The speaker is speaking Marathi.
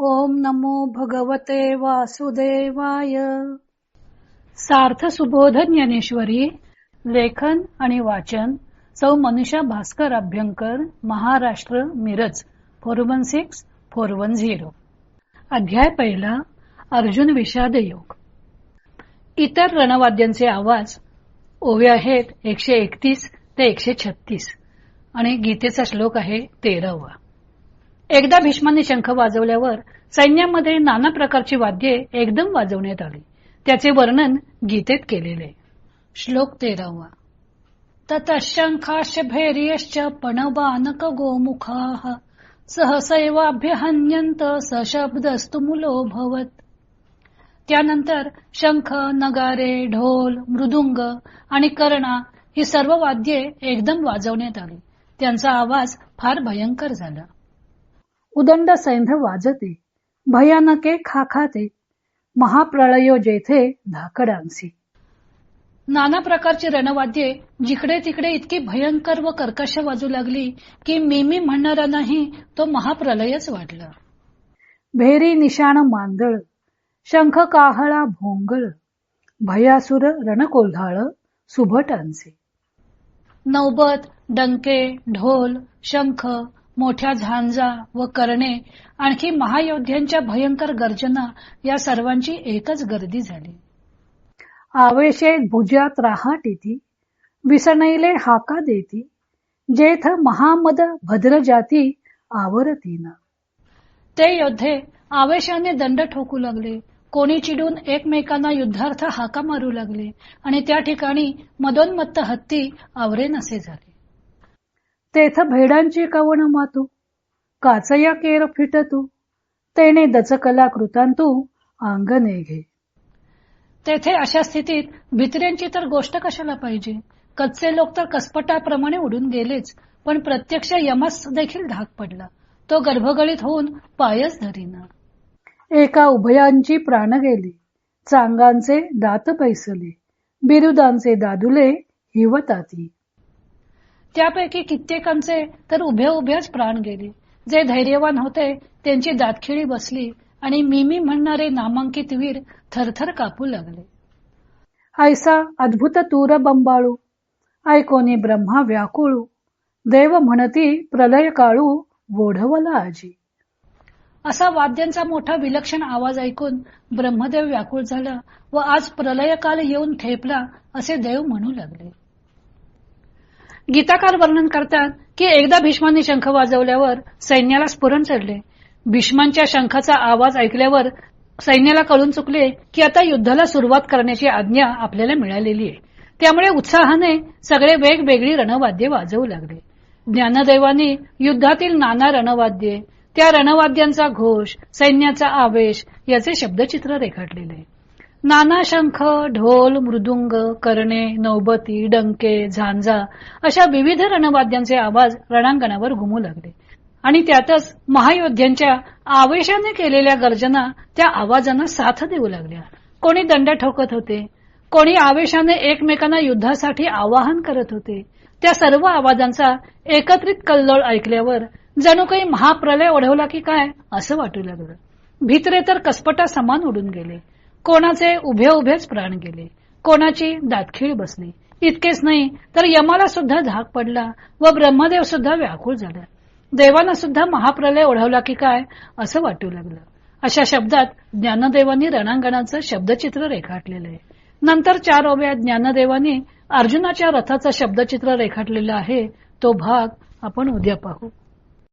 ओम नमो भगवते वासुदेवाय. सार्थ सुबोध ज्ञानेश्वरी लेखन आणि वाचन सौ Manisha Bhaskar Abhyankar Maharashtra Miraj four one six four one zero. अध्याय पहिला अर्जुन विषाद योग इतर रणवाद्यांचे आवाज ओवे आहेत एकशे एकतीस ते एकशे छत्तीस आणि गीतेचा श्लोक आहे तेरावा. एकदा भीष्माने शंख वाजवल्यावर सैन्यामध्ये नाना प्रकारची वाद्ये एकदम वाजवण्यात आली. त्याचे वर्णन गीतेत केलेले श्लोक तेरावा. ततशंखाश भैर्यश्च पणबानक गोमुखा सहसैवाभ्यहन्यंत सशब्दस्तु मुलो भवत. त्यानंतर शंख नगारे ढोल मृदुंग आणि कर्णा ही सर्व वाद्ये एकदम वाजवण्यात आली. त्यांचा आवाज फार भयंकर झाला. उदंड सैन्य वाजते भयानके खाखाते महाप्रळयो जेथे धाकडांसी नाना प्रकारची रणवाद्ये जिकडे तिकडे इतकी भयंकर व कर्कश वाजू लागली की मी मी म्हणणाऱ्यांनाही तो महाप्रलयच वाटला भेरी निशाण मांदळ शंख काहळा भोंगळ भयासुर रणकोल्हाळ सुभटांचे नौबत डंके ढोल शंख मोठ्या झांजा व करणे आणखी महायोद्ध्यांच्या भयंकर गर्जना या सर्वांची एकच गर्दी झाली. आवेशे भुजात राहाटीती विसणैले हाका देती जेथ महामद भद्र जाती आवरतीना ते योद्धे आवेशाने दंड ठोकू लागले. कोणी चिडून एकमेकांना युद्धार्थ हाका मारू लागले आणि त्या ठिकाणी मदोन्मत्त हत्ती आवरेनसे झाले. तेथ भेडांची कवण मातू. काचया केर फिटतू. तेने दचकला कृतांतू अंगणे घे. तेथे अशा स्थितीत भित्र्यांची तर गोष्ट कशाला पाहिजे? कच्चे लोक तर कसपटाप्रमाणे उडून गेलेच पण प्रत्यक्ष यमस देखील धाक पडला. तो गर्भगळीत होऊन पायच धरीना. एका उभयांची प्राण गेली. चांगांचे दात पैसले. बिरुदांचे दादुले हिवताती. त्यापैकी कित्येकांचे तर उभ्या उभ्याच प्राण गेले. जे धैर्यवान होते त्यांची दातखिळी बसली आणि मिमी म्हणणारे नामांकित वीर थरथर कापू लागले. ऐसा अद्भुत तूर बंबाळू ऐकोनी ब्रह्मा व्याकुळू देव म्हणती प्रलय काळू वोढवला आजी. असा वाद्यांचा मोठा विलक्षण आवाज ऐकून ब्रह्मदेव व्याकुळ झाला व आज प्रलय काल येऊन ठेपला असे देव म्हणू लागले. गीताकार वर्णन करतात की एकदा भीष्मांनी शंख वाजवल्यावर सैन्याला स्फुरण चढले. भीष्मांच्या शंखाचा आवाज ऐकल्यावर सैन्याला कळून चुकले की आता युद्धाला सुरुवात करण्याची आज्ञा आपल्याला मिळालेली आहे. त्यामुळे उत्साहाने सगळे वेगवेगळी रणवाद्ये वाजवू लागले. ज्ञानदेवानी युद्धातील नाना रणवाद्ये त्या रणवाद्यांचा घोष सैन्याचा आवेश याचे शब्दचित्र रेखाटलेले नाना शंख ढोल मृदुंग करणे नौबती डंके झांजा अशा विविध रणवाद्यांचे आवाज रणांगणावर घुमू लागले. आणि त्यातच महायोद्ध्यांच्या आवेशाने केलेल्या गर्जना त्या आवाजांना साथ देऊ लागल्या. कोणी दंड ठोकत होते कोणी आवेशाने एकमेकांना युद्धासाठी आवाहन करत होते. त्या सर्व आवाजांचा एकत्रित कल्लोळ ऐकल्यावर जणू काही महाप्रलय ओढवला की काय असं वाटू लागलं. भित्रे तर कसपटा समान उडून गेले. कोणाचे उभे उभेच प्राण गेले कोणाची दातखीळ बसली. इतकेच नाही तर यमाला सुद्धा धाक पडला व ब्रह्मदेव सुद्धा व्याकुळ झाला. देवाना सुद्धा महाप्रलय ओढवला की काय असं वाटू लागलं. अशा शब्दात ज्ञानदेवांनी रणांगणाचं शब्दचित्र रेखाटलेलं आहे. नंतर चार ओव्या ज्ञानदेवांनी अर्जुनाच्या रथाचं शब्दचित्र रेखाटलेलं आहे तो भाग आपण उद्या पाहू.